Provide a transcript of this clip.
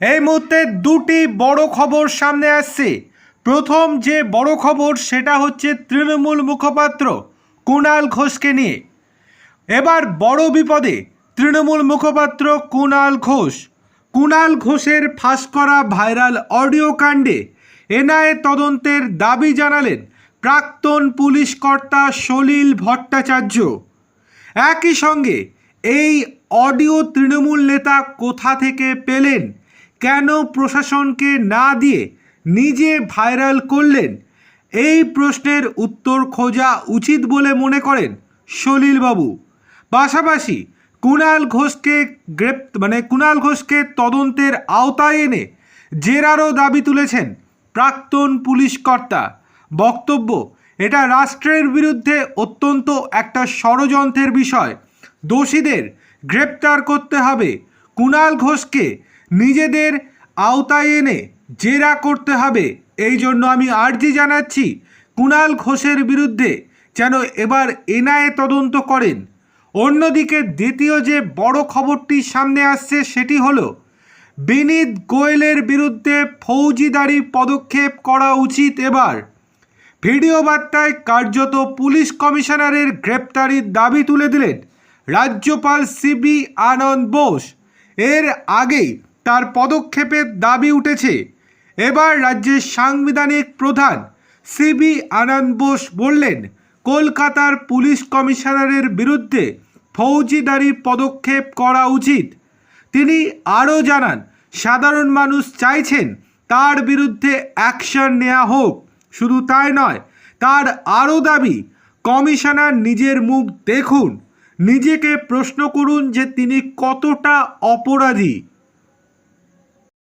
এই মুহূর্তে দুটি বড় খবর সামনে আসছে। প্রথম যে বড় খবর, সেটা হচ্ছে তৃণমূল মুখপাত্র কুণাল ঘোষকে নিয়ে। এবার বড় বিপদে তৃণমূল মুখপাত্র কুণাল ঘোষ। কুণাল ঘোষের ফাঁস করা ভাইরাল অডিও কাণ্ডে এনআইএ তদন্তের দাবি জানালেন প্রাক্তন পুলিশ কর্তা সলিল ভট্টাচার্য। একই সঙ্গে এই অডিও তৃণমূল নেতা কোথা থেকে পেলেন কেন প্রশাসনকে না দিয়ে নিজে ভাইরাল করলেন? এই প্রশ্নের উত্তর খোঁজা উচিত বলে মনে করেন সলিলবাবু। পাশাপাশি কুণাল ঘোষকে গ্রেপ মানে কুণাল ঘোষকে তদন্তের আওতায় এনে জেরারও দাবি তুলেছেন প্রাক্তন পুলিশ কর্তা। বক্তব্য, এটা রাষ্ট্রের বিরুদ্ধে অত্যন্ত একটা ষড়যন্ত্রের বিষয়। দোষীদের গ্রেপ্তার করতে হবে। কুণাল ঘোষকে নিজেদের আওতায় এনে জেরা করতে হবে। এই জন্য আমি আর্জি জানাচ্ছি, কুণাল ঘোষের বিরুদ্ধে যেন এবার এনআইএ তদন্ত করেন। অন্যদিকে দ্বিতীয় যে বড় খবরটি সামনে আসছে সেটি হল, বিনীত গোয়েলের বিরুদ্ধে ফৌজিদারি পদক্ষেপ করা উচিত এবার। ভিডিও বার্তায় কার্যত পুলিশ কমিশনারের গ্রেপ্তারির দাবি তুলে দিলেন রাজ্যপাল সিবি আনন্দ বোস। এর আগেই তার পদক্ষেপের দাবি উঠেছে। এবার রাজ্যের সাংবিধানিক প্রধান সিবি আনন্দ বোস বললেন, কলকাতার পুলিশ কমিশনারের বিরুদ্ধে ফৌজিদারি পদক্ষেপ করা উচিত। তিনি আরও জানান, সাধারণ মানুষ চাইছেন তার বিরুদ্ধে অ্যাকশন নেওয়া হোক। শুধু তাই নয়, তার আরও দাবি, কমিশনার নিজের মুখ দেখুন, নিজেকে প্রশ্ন করুন যে তিনি কতটা অপরাধী।